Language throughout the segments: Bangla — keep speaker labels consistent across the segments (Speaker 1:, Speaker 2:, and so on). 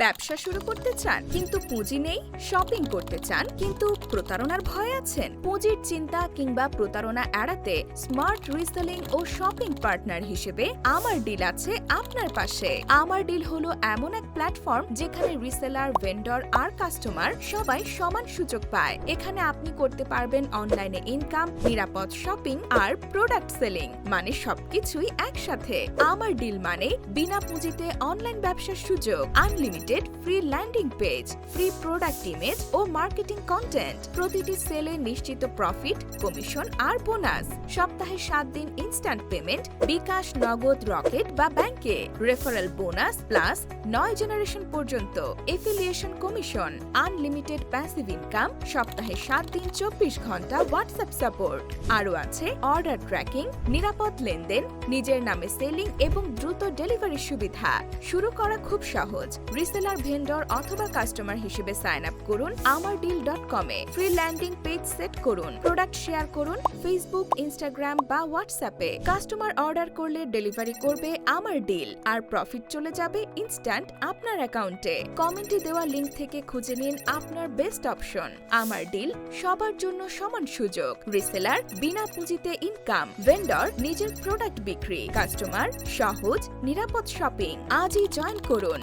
Speaker 1: ব্যবসা শুরু করতে চান, কিন্তু পুঁজি নেই শপিং করতে চান, কিন্তু প্রতারণার ভয় আছেন? পুঁজির চিন্তা কিংবা প্রতারণা এড়াতে স্মার্ট রিসেলিং ও শপিং পার্টনার হিসেবে আমার ডিল আছে আপনার পাশে। আমার ডিল হলো এমন এক প্ল্যাটফর্ম যেখানে রিসেলার ভেন্ডর আর কাস্টমার সবাই সমান সুযোগ পায়। এখানে আপনি করতে পারবেন অনলাইনে ইনকাম নিরাপদ শপিং আর প্রোডাক্ট সেলিং মানে সবকিছুই একসাথে। আমার ডিল মানে বিনা পুঁজিতে অনলাইন ব্যবসার সুযোগ unlimited free landing page free product image ও মার্কেটিং কন্টেন্ট প্রতিটি সেলে নিশ্চিত প্রফিট কমিশন আর বোনাস সপ্তাহে সাত দিন ইনস্ট্যান্ট পেমেন্ট বিকাশ, নগদ, রকেট বা ব্যাংকে রেফারেল বোনাস প্লাস নয় জেনারেশন পর্যন্ত। Affiliation commission unlimited passive income সপ্তাহে সাত দিন চব্বিশ ঘণ্টা হোয়াটসঅ্যাপ সাপোর্ট আরও আছে অর্ডার ট্র্যাকিং নিরাপদ লেনদেন, নিজের নামে সেলিং এবং দ্রুত ডেলিভারি সুবিধা। শুরু করা খুব সহজ। রিসেলার ভেন্ডর অথবা কাস্টমার হিসেবে সাইন আপ করুন আমার ডিল ডট কমে ফ্রি ল্যান্ডিং পেজ সেট করুন প্রোডাক্ট শেয়ার করুন ফেসবুক ইনস্টাগ্রাম বা হোয়াটসঅ্যাপে কাস্টমার অর্ডার করলে ডেলিভারি করবে আমার ডিল আর প্রফিট চলে যাবে ইনস্ট্যান্ট আপনার অ্যাকাউন্টে কমেন্টে দেওয়া লিঙ্ক থেকে খুঁজে নিন আপনার বেস্ট অপশন আমার ডিল সবার জন্য সমান সুযোগ। রিসেলার বিনা পুঁজিতে ইনকাম ভেন্ডর নিজের প্রোডাক্ট বিক্রি। কাস্টমার সহজ, নিরাপদ শপিং আজই জয়েন করুন।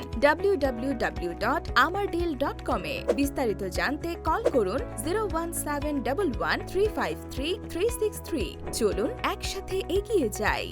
Speaker 1: www.amardeal.com এ। বিস্তারিত জানতে কল করুন zero one seven double one three five three three six three চলুন একসাথে এগিয়ে যাই।